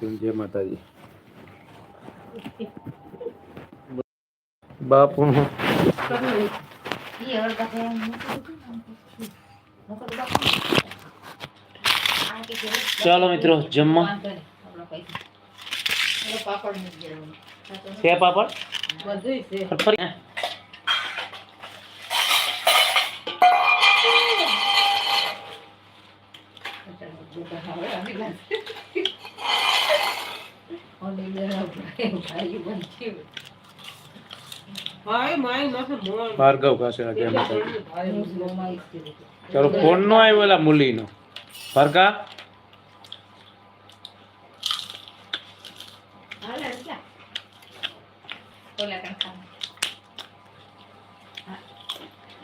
જય માતાજી? બાપુ. ચાલો મિત્રો જમવા. છે પાપડ? ફરફરી. ભાર્ગવ પાસે ચાલો ફોન નો આવ્યો મુલી નો ભાર્ગા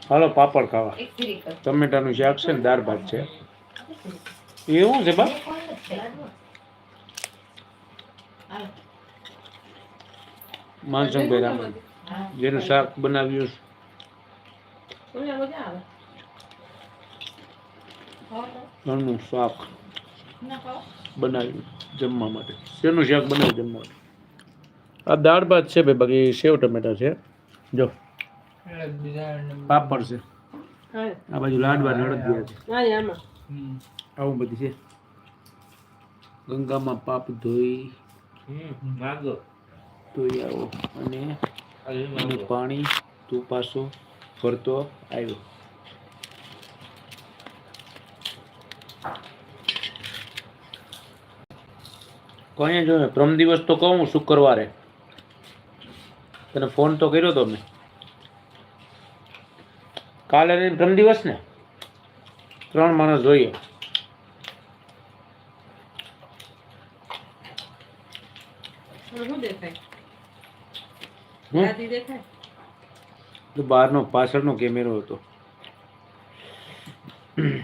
હાલો પાપડ ખાવા. ટમેટાનું શાક છે ને દાળ ભાત છે. એવું છે બા? માનસંગભાઈ રામ જેનું શાક બનાવ્યું ઘરનું શાક બનાવ્યું જમવા માટે. શેનું શાક બનાવ્યું જમવા માટે? આ દાળ ભાત છે ભાઈ, બાકી સેવ ટમેટા છે. જો. પાપડ છે. આ બાજુ લાડવા ને ગયા છે. આવું બધી છે. ગંગામાં પાપ ધોઈ. ધોઈ આવો અને પાણી તું પાછો ફરતો આવ્યો. કહે જો ને? પ્રમ દિવસ તો કહું શુક્રવારે. તને ફોન તો કર્યો તો મેં. કાલે પ્રમ દિવસ ને? ત્રણ માણસ જોઈએ. હમ? તો બહારનો પાછળનો કેમેરો હતો.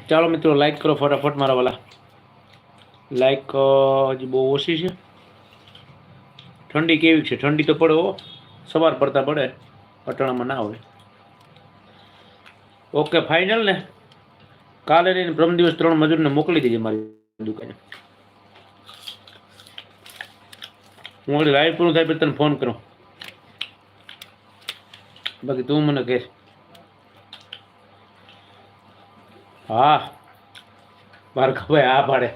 ચાલો મિત્રો લાઈક કરો ફટાફટ મારા વાલા. લાઈક હજી બહુ ઓછી છે. ઠંડી કેવી છે? ઠંડી તો પડે હો. સવાર પડતા પડે. પટણામાં ના હોય. ઓકે ફાઇનલ ને. કાલે રહીને પ્રમ દિવસ ત્રણ મજૂરને મોકલી દેજે મારી દુકાને. હું લાઈવ પૂરું થાય પછી તને ફોન કરું. બાકી તું મને કહે હા. ભાર્ગવભાઈ હા પાડે.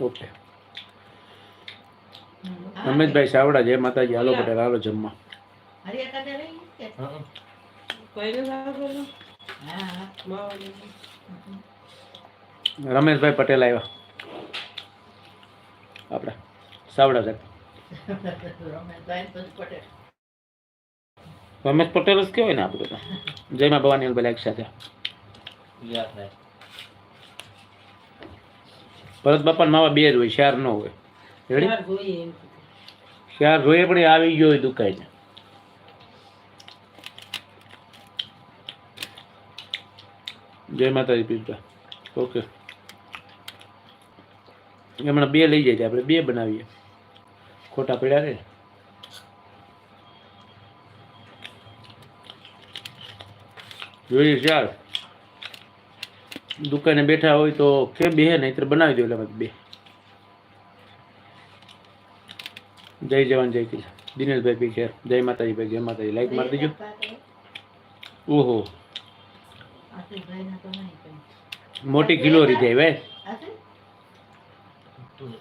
ઓકે. રમેશભાઈ સાવડા જય માતાજી. હાલો પટેલ હાલો જમવા. રમેશભાઈ પટેલ આવ્યા. આપણે સાવડા સાહેબ. રમેશ પટેલ જ કહેવાય ને આપણે તો. જય મા ભવાની બધા એક સાથે. ભરત બાપા માવા બે જ હોય ચાર ન હોય. રેડી ચાર જોઈએ પણ એ આવી ગયો હોય દુકાઈને જય માતાજી પીરતા ઓકે હમણાં બે લઈ જાય આપણે બે બનાવીએ. ખોટા પડ્યા રે જોઈએ ચાલ. દુકાને બેઠા હોય તો કે બે નહીતર બનાવી દો એટલે બે. જય જવાન જય કિસાન. દિનેશભાઈ પી ખેર જય માતાજી ભાઈ જય માતાજી લાઈક મારી દેજો. ઓહો. મોટી ગિલોરી જાય ભાઈ.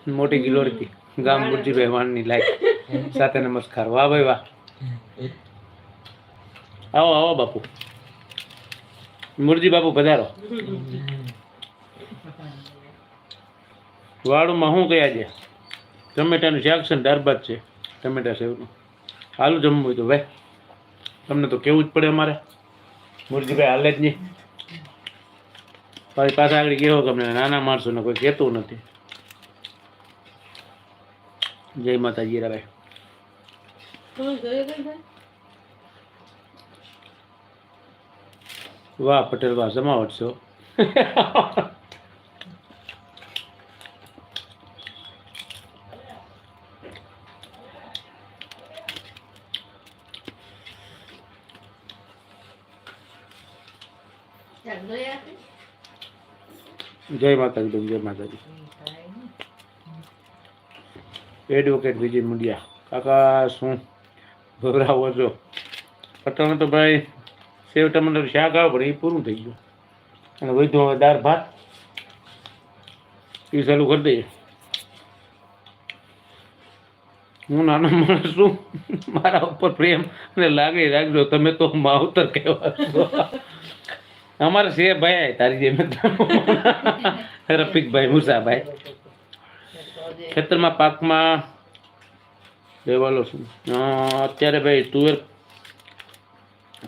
મોટી ગિલોડતી ગામ ગુરજીભાઈ રહેવાની લાઈક સાથે નમસ્કાર. વાહ ભાઈ વાહ. આવો આવો બાપુ. મુરજી બાપુ પધારો. વાળુમાં શું કયા છે? ટમેટાનું શાક છે ને દાળ છે. ટમેટા સેવનું. હાલું જમવું હોય તો ભાઈ. તમને તો કેવું જ પડે અમારે. મુરજીભાઈ હાલે જ નહીં. પછી પાછા આગળ કહેવો કે અમને નાના માણસોને કોઈ કહેતું નથી. જય માતાજી રાભાઈ વાહ પટેલ વાહ જમાવટ છો. જય માતાજી બેન જય માતાજી. એડવોકેટ વિજય મુંડિયા કાકા, શું? ગભરાવો છો? પટણ તો ભાઈ, સેવ ટમાટર શાક આવે, પણ એ પૂરું થઈ ગયું. અને વધુ હવે દાળ ભાત. એ ચાલુ કરી દઈએ. હું નાનો માણસ છું. મારા ઉપર પ્રેમ અને લાગણી રાખજો. તમે તો માવતર કહેવા છો. અમારે છે ભાઈ તારી જેમ. રફિકભાઈ, મુસાભાઈ. ખેતરમાં પાકમાં લેવાલો છું. અત્યારે ભાઈ તુવેર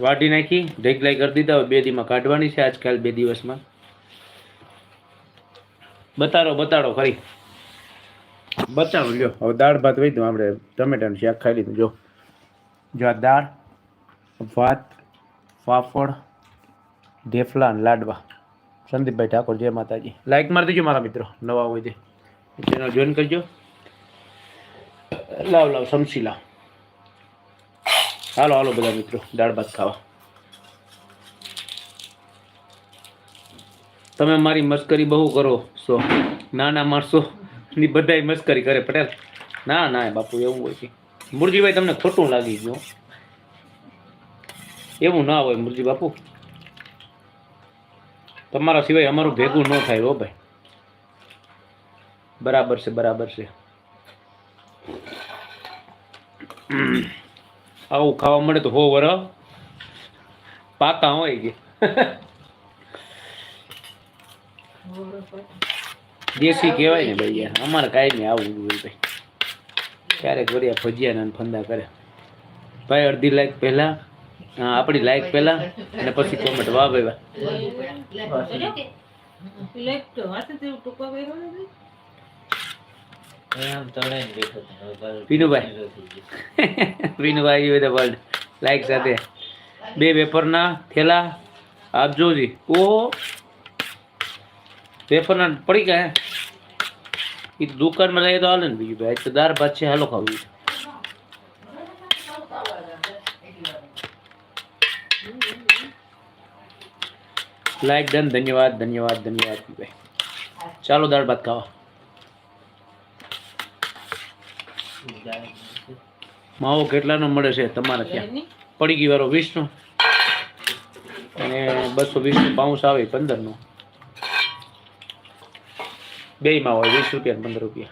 વાટી નાખી ઢેકલાઈ કરી દીધા બે દીમાં કાઢવાની છે આજકાલ બે દિવસમાં. બતાડો બતાડો ખરી. બતાડો લ્યો. હવે દાળ ભાત વહી દઉં આપણે ટમેટાનું શાક ખાઈ લીધું જો. જો આ દાળ ભાત પાપડ ઢેફલા લાડવા. સંદીપભાઈ ઠાકોર જય માતાજી. લાઈક મારી દેજો મારા મિત્રો. નવા હોય તે. ચેનલ જોઈન કરજો લાવ લાવ સમસી લાવ હાલો હાલો બધા મિત્રો દાળ ભાત ખાવા તમે મારી મસ્કરી બહુ કરો છો. નાના માણસો ની બધાય મસ્કરી કરે, પટેલ. ના ના બાપુ, એવું હોય છે. મુરજીભાઈ તમને ખોટું લાગી ગયું એવું ના હોય, મુરજી બાપુ. તમારા સિવાય અમારું ભેગું ન થાય, હો, ભાઈ. બરાબર છે બરાબર છે. આવું ખાવા મળે તો હો વર પાકા હોય કે. દેશી કહેવાય ને ભાઈ અમારે કાંઈ નહીં આવું હોય ભાઈ. ક્યારેક વરિયા ભજીયા ને ફંદા કરે. ભાઈ અડધી લાઈક પહેલા હા, આપણી લાઈક પહેલા અને પછી કોમેન્ટ વાહ ભાઈ વાહ. Vinubhai. Vinubhai with world like સાથે. બે વેફરના થેલા. આપજો જી. ઓહો વેફરના પડી ગયા એ દુકાનમાં લઈએ તો હાલે ને બીજું ભાઈ. તો દાર ભાત છે હાલો ખાવું લાઈક ડન ધન્યવાદ ધન્યવાદ ધન્યવાદ ભાઈ. ચાલો દાળ ભાત ખાવા. માવો કેટલાનો મળે છે તમારે ત્યાં? પડી ગઈ વાળો વીસનો. અને બસો વીસનું પાઉસ આવે પંદરનો. બેયમાં હોય વીસ રૂપિયા પંદર રૂપિયા.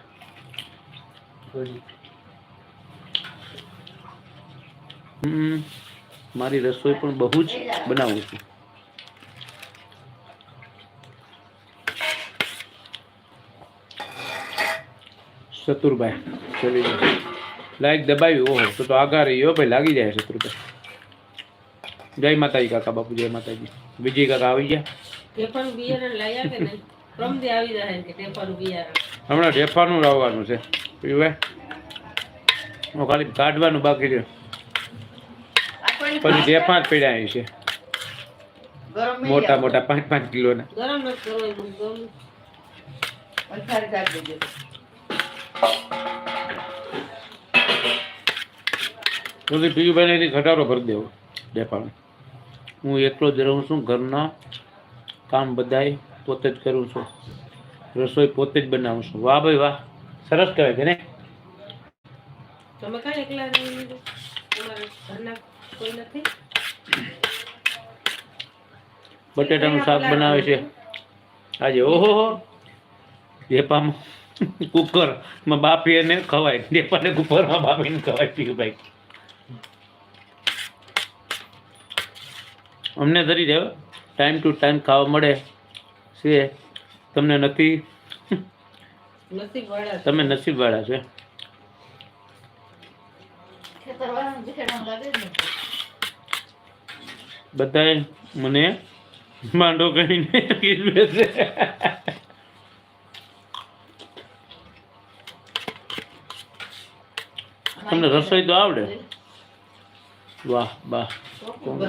હમ મારી રસોઈ પણ બહુ જ બનાવું છું. શત્રુભાઈ ચલી જાય લાઈક દબાવી ઓહો તો તો આગા રહ્યો ભાઈ લાગી જાય શત્રુભાઈ જય માતાજી કાકા બાપુ જય માતાજી. વિજય કાકા આવી ગયા? ટેપાનું બિયારણ લઈ આવે ને પ્રમદે આવી જાય કે ટેપાનું બિયારણ? હમણાં ઢેફાનું લાવવાનું છે. હું? ખાલી કાઢવાનું બાકી છે પછી ઢેફા જ પડ્યા અહીં છે મોટા મોટા પાંચ પાંચ કિલોના. ગરમ પછી પીયુભાઈને એની ઘટાડો ભરી દેવો ઢેફાનો હું એકલો જ રહું છું ઘરના કામ બધાય પોતે જ કરું છું. રસોઈ પોતે જ બનાવું છું. વાહ ભાઈ વાહ સરસ કહેવાય કે ને તમે કાંઈ એકલા રહી લીધું તમારા ઘરના કોઈ નથી. બટેટાનું શાક બનાવે છે. આજે ઓહો ઢેપામાં કુકરમાં બાફી અને ખવાય ઢેપાને કુકરમાં બાફીને ખવાય પીયુભાઈ. અમને ધરી દેવ ટાઈમ ટુ ટાઈમ ખાવા મળે. છે તમને નથી? નસીબ વાળા તમે નસીબવાળા છે. બધાએ મને માંડો કીધું છે. તમને રસોઈ તો આવડે? વાહ વાહ. કોણ?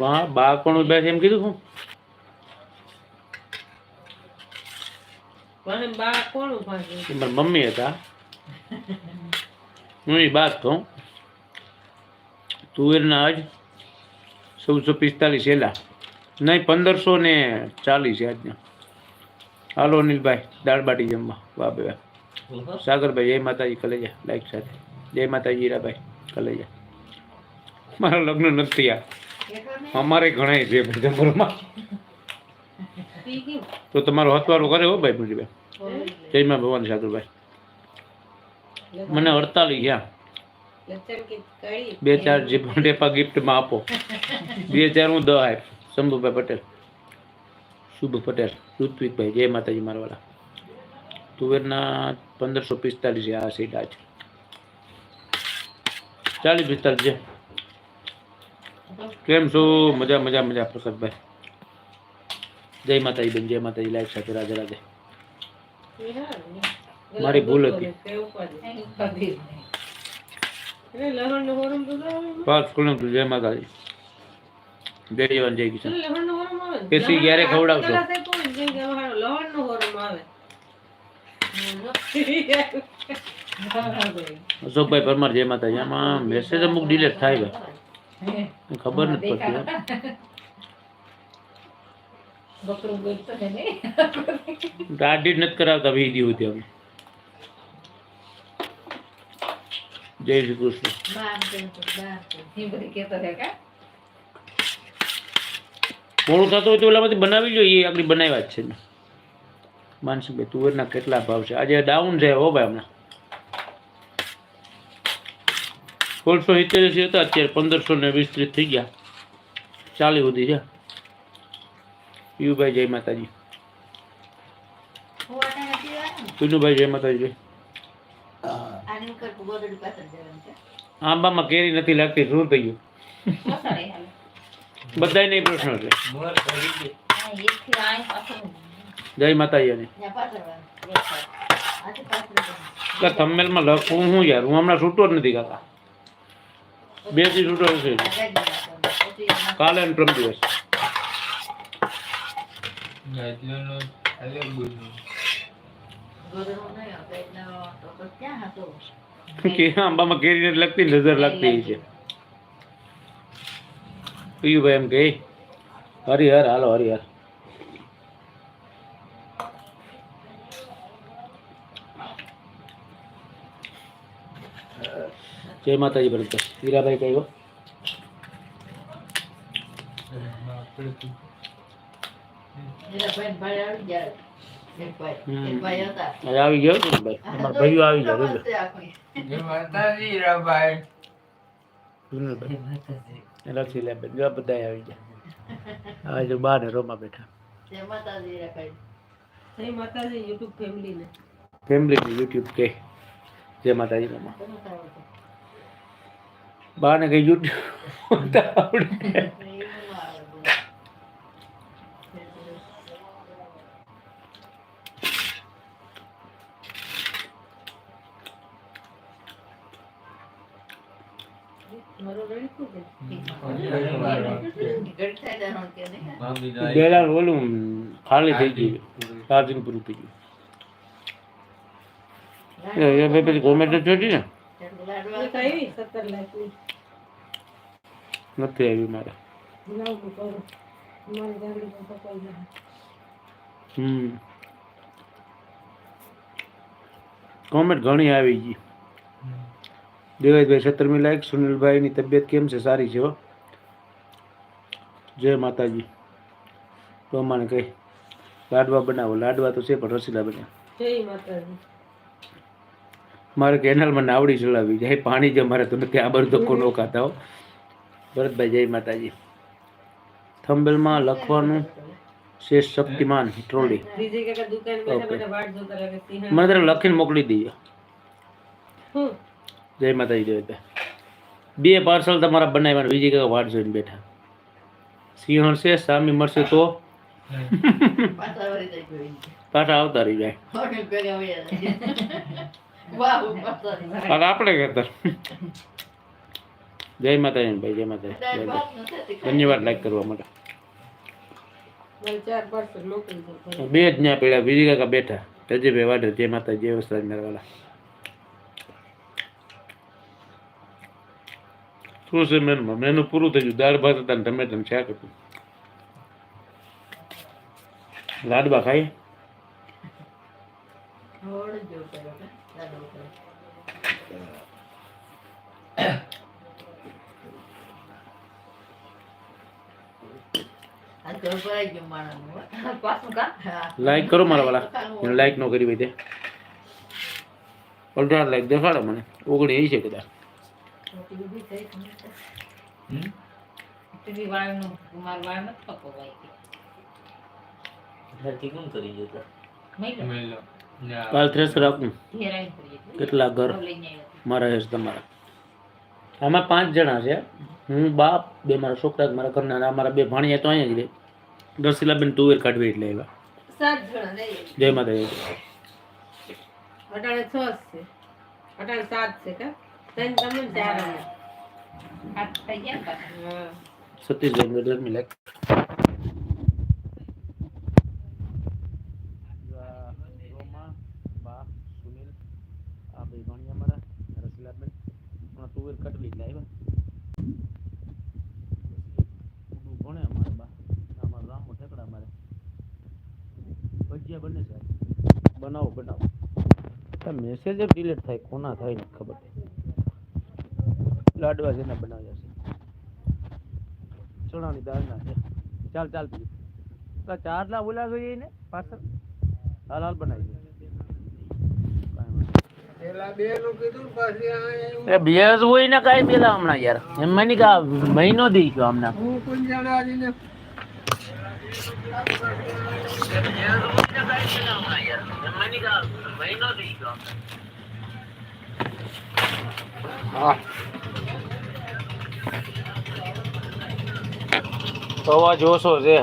વાહ બા કોણ ઊભા છે એમ કીધું હું બા મારા મમ્મી હતા. હું એ બાદ તો તુવેરના આજ ચૌદસો પિસ્તાલીસ એલા નહીં પંદરસો ને ચાલીસ છે આજના. હાલો અનિલભાઈ દાળ બાટી જમવા. વાહ બે સાગરભાઈ જય માતાજી કલેજા લાઈક સાથે. જય માતાજી હીરાભાઈ કલેજા મારા લગ્ન નથી આ અમારે ઘણા છે ઈ તો તમારો હથવારો કરે હો ભાઈ મુજીભાઈ જય મા ભગવાન સાગરભાઈ મને અડતાલીસ ગયા? બે ચાર જે ટેપા ગિફ્ટમાં આપો. બે ચાર હું દહ આપ શંભુભાઈ પટેલ. શુભ પટેલ. ઋત્વિકભાઈ. જય માતાજી મારવાલા. તુવેરના પંદરસો પિસ્તાલીસ આ સીટ છે. ચાલીસ પિસ્તાલીસ છે. કેમ છો? મજા મજા મજા પ્રસાદભાઈ. જય માતાજી બેન જય માતાજી. લાઈફ સાથે રાધે રાધે. એ હા ને. મારી ભૂલ હતી. પાંચ કિલોમીટર જય માતાજી. જય જવાન જય કિશન. કેસી ક્યારે ખવડાવશો? અશોકભાઈ પરમાર જય માતાજી. આમાં મેસેજ અમુક ડિલેટ થાય ભાઈ ખબર નથી પડતી. દાઢી નથી કરાવતા વિધિ હોય અમે. જય શ્રી કૃષ્ણ. મોડું થતું હોય તો ઓલામાંથી બનાવી જોઈએ આગળ બનાવ્યા જ છે ને. માનસિકભાઈ તુવેરના કેટલા ભાવ છે? આજે ડાઉન છે હો ભાઈ હમણાં. સોળસો સિત્તેર હતા અત્યારે પંદરસો ને વીસ ત્રીસ થઈ ગયા. ચાલી સુધી છે. યુભાઈ જય માતાજી. પીનુભાઈ જય માતાજી આંબામાં કેરી નથી લાગતી શું થયું? બધાય નહીં પ્રશ્ન છે. જય માતાજી થંબનેલમાં લખવું હું યાર હું હમણાં છૂટો જ નથી કાકા બેથી છૂટો છે. કાલે અને પ્રમ દિવસ. આંબામાં કેરી લગતી લાગતી, નજર લાગતી છે. પીયુભાઈ એમ કે હરિહર, હાલો હરિહર. જય માતાજી ભરતભાઈ હીરાભાઈ કયો આવી ગયો. ને ભાઈ? અમારા ભાઈઓ આવી ગયા લે બેન જો બધા આવી ગયા. હવે જો બહાર ને રોમાં બેઠા. જય માતાજી યુટ્યુબ ફેમિલીને. ફેમિલી યુટ્યુબ કે. જય માતાજી રોમાં બહાર ને કઈ મારો રડકું ઓલું ખાલી થઈ ગયું. ચાર્જિંગ પૂરું થઈ ગયું. એ ભાઈ પેલી કોમેન્ટ જોઈ ને? નથી આવી મારે. હમ. કોમેન્ટ ઘણી આવી ગઈ. દેવાજભાઈ સત્તરમી લાયક સુનિલભાઈની તબિયત કેમ છે? સારી છે જય માતાજી. તો મને કહી લાડવા બનાવો. લાડવા તો છે, પણ રસીલા બન્યા જય માતાજી. મારે કેનાલમાં નાવડી ચલાવી જાય પાણી જ અમારે તમે ત્યાં બધું ધક્કો ન ખાતા હો. ભરતભાઈ જય માતાજી. થંબેલમાં લખવાનું શેષ શક્તિમાન ટ્રોલી. કાકા. મને તને લખીને મોકલી દઈએ. જય માતાજી દેવતા બે પાર્સલ તમારા બનાવ્યા બીજી કાંઈ વાટ જોઈને બેઠા. સિંહણ છે સામી મળશે તો પાછા આવતા રહી જાય. અને આપણે કહેતા જય માતાજી ભાઈ જય માતાજી. ધન્યવાદ લાઈક કરવા માટે. બે જ ના પેલા બીજી કાકા બેઠા. તજેભાઈ વાડે જય માતા જય વસ્ત્રાજ મેળવાલા શું છે મેનુમાં મેનુ પૂરું થઈ ગયું. દાળ ભાત હતા ને ટમેટાનું શાક હતું. લાડવા ખાઈ લાઈક કરો મારા વાળા. લાઈક ન કરી ભાઈ તે. અઢાર લાઈક દેખાડો મને. ઓગણી એ છે કદાચ. ધરતી કોણ કરી તમે કાલ થ્રેસ રાખું. ઘેર આવીને કરીએ છીએ. કેટલા ઘર. મારા હેસ તમારા. આમાં પાંચ જણા છે. હું બાપ બે મારા છોકરા મારા ઘરના અને આ બે ભાણિયા તો અહીંયા જ રહે. દર્શિલાબેન તુવેર કાઢવી એટલે એવા સાત જય માતા અટાણે છ છે. અટાણે સાત છે કા? ત્રણ તમે ચાર અમે. હાથ થઈ ગયા ને પાછા. હા સતીશભાઈ ગઢવી લાઈક આ બે ભાણિયા મારા રસીલાબેન હમણાં તુવેર કાઢવી એટલે આવ્યા ઉડું ભણે અમારા બા. આ મારા રામો ઠેકડા મારે. ભજીયા બને સાહેબ બનાવો બનાવો. મેસેજ જ ડિલીટ થાય, કોના થાય ને ખબર. લાડવા જેને બનાવ્યા છે. ચણાની દાળના છે. ચાલ ચાલ ચાર ના બોલા જોઈએ ને પાછળ. હાલ હાલ બનાવી બે જ હોય ને કાંઈ પેલા હમણાં યાર. એમ મને કે મહિનો દઈ ગયો હમણાં અવાજ ઓછો છે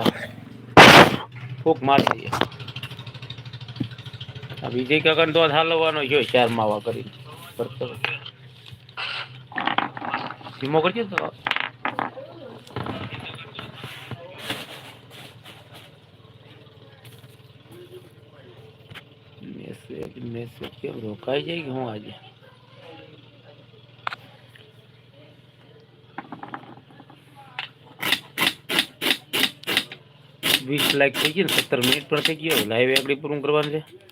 ફૂક મારી દઈએ. વિજય કાકા તો હાલવાનો છે, ચાર માવા કરી. ધીમો કરજો તો. મેસેજ મેસેજ કેમ રોકાઈ જાય કે હું આજે? વીસ લાખ થઈ ગયું સત્તર મિનિટ પર થઈ ગયો. લાઈવ આપણી પૂરું કરવાનું છે.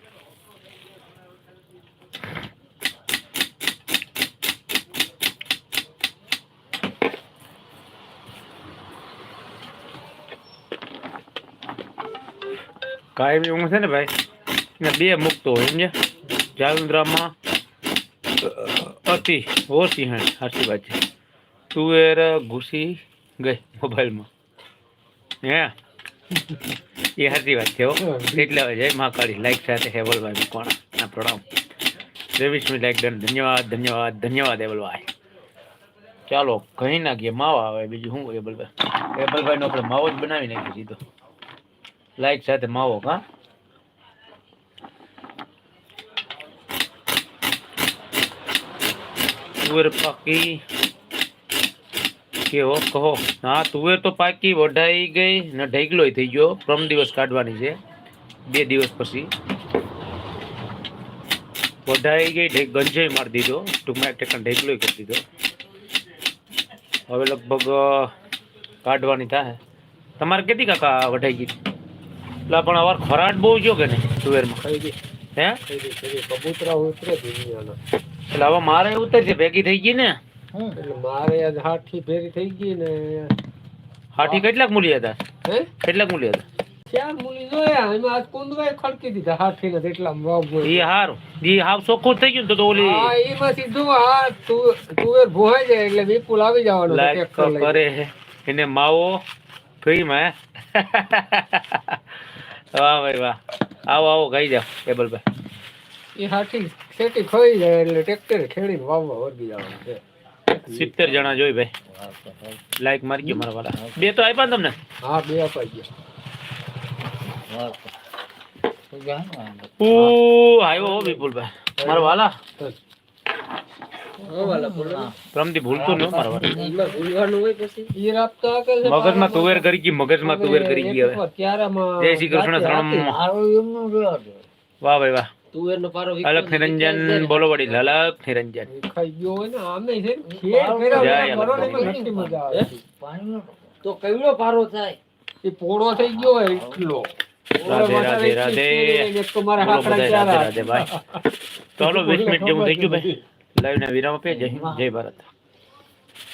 કાયમ એવું છે ને ભાઈ? ને બે મુકતો હોય, સમજ્યા? જાલંદ્રામાં અતિ ઓછી હે સાચી વાત છે. તુવેર ઘૂસી ગઈ મોબાઈલમાં. હે? એ સાચી વાત છે હો. એટલે હવે જય મહાકાળી લાઈક સાથે હેવલભાઈ કોણ? ના પ્રણામ ત્રેવીસમી લાઈક ડન ધન્યવાદ ધન્યવાદ ધન્યવાદ હેવલભાઈ ચાલો કહી નાખીએ માવા આવે, બીજું શું હેબલભાઈ હેબલભાઈનો આપણે માવો જ બનાવી નાખીએ સીધો લાઈક સાથે માવો કા તુવેર પાકી. કેવો કહો. હા, તુવેર તો પાકી, વઢાઈ ગઈ ને ઢેગલોય થઈ ગયો. પ્રમ દિવસ કાઢવાની છે. બે દિવસ પછી. વઢાઈ ગઈ ઢેક મારી દીધો. ટૂંકમાં ટેકન ઢેગલોય કરી દીધો. હવે લગભગ કાઢવાની થાય તમારે કેટલી કાકા વઢાઈ ગઈ? એટલે પણ અવાર ખરાટ બહુ જો કે નહીં તુવેરમાં? હે? કબૂતરા ઉતરે એટલે હવે મારે ઉતરશે ભેગી થઈ ગઈ ને? એટલે મારે આજ હાથી ફેરી થઈ ગઈ ને હાથી કેટલાક મૂલી હતા? હે? કેટલાક મૂલી હતા? ચાર મૂલી જોયા એમાં આજ કુંદવાય ખડકી દીધા હાથી ને એટલા વાવ એ હારું. એ હાવ ચોખ્ખું થઈ ગયું તો તો ઓલી હા એમાં સીધું હા તુવેર ભોહાઈ જાય એટલે વિપુલ આવી જવાનો કરે એને માવો ફ્રીમાં વાહ ભાઈ વાહ. આવો આવો ખાઈ જાઓ ટેબલ પર. એ હાથી ખેતી ખોઈ જાય એટલે ટ્રેક્ટર ખેડીને વાવવા વર્ગી જવાનું છે. સિત્તેર જણા જોઈ ભાઈ. લાઈક મારી ગયો મારા વાળા. બે તો આપ્યા તમને? હા બે અપાઈ ગયા ઓ આવ્યો વિપુલભાઈ. મારા વાલા. પ્રમથી ભૂલતો ન મારા વાલા ઈ રાત તો આગળ છે મગજમાં તુવેર કરી ગઈ મગજમાં તુવેર કરી ગઈ હવે એક ત્યારે આમાં જય શ્રી કૃષ્ણ રાતે શરણમ વાહ ભાઈ વાહ અલખ નિરંજન બોલો વડીલ અલખ નિરંજન હાથી ખાઈ ગયો હોય ને આમે છે ને ખેડ કર્યા જય વગર કરો ને અલગ એમાં ઘણી મજા આવે તો કઈડો પારો થાય એ પોળો થઈ ગયો હોય એટલો રાધે, ઓય, રાધે, માતા રાધે. એક તો મારા બોલો હાકડા બધાય ચારા. રાધે રાધે ભાઈ તો હાલો વીસ મિનિટ જેવું થઈ ગયું ભાઈ લાઈવ ને વિરામ આપીએ. જય જય ભારત.